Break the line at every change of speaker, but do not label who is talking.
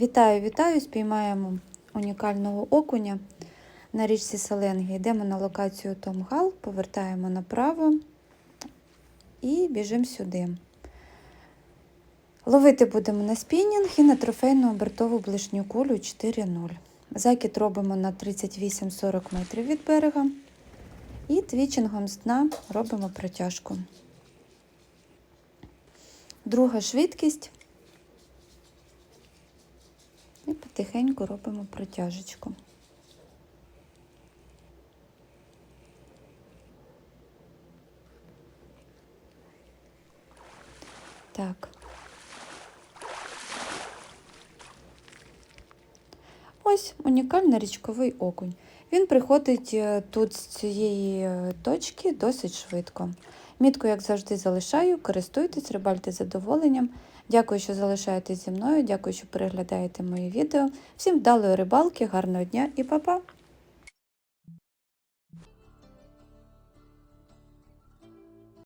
Вітаю, вітаю! Спіймаємо унікального окуня на річці Саленги. Йдемо на локацію Томгал, повертаємо направо і біжимо сюди. Ловити будемо на спінінг і на трофейну обертову блишню кулю 4.0. Закид робимо на 38-40 метрів від берега. І твічингом з дна робимо протяжку. Друга швидкість. І потихеньку робимо протяжечку. Так. Ось унікальний річковий окунь. Він приходить е, тут з цієї е, точки досить швидко. Мітку, як завжди, залишаю, користуйтесь, рибальте задоволенням. Дякую, що залишаєтесь зі мною. Дякую, що переглядаєте мої відео. Всім вдалої рибалки, гарного дня і па-па!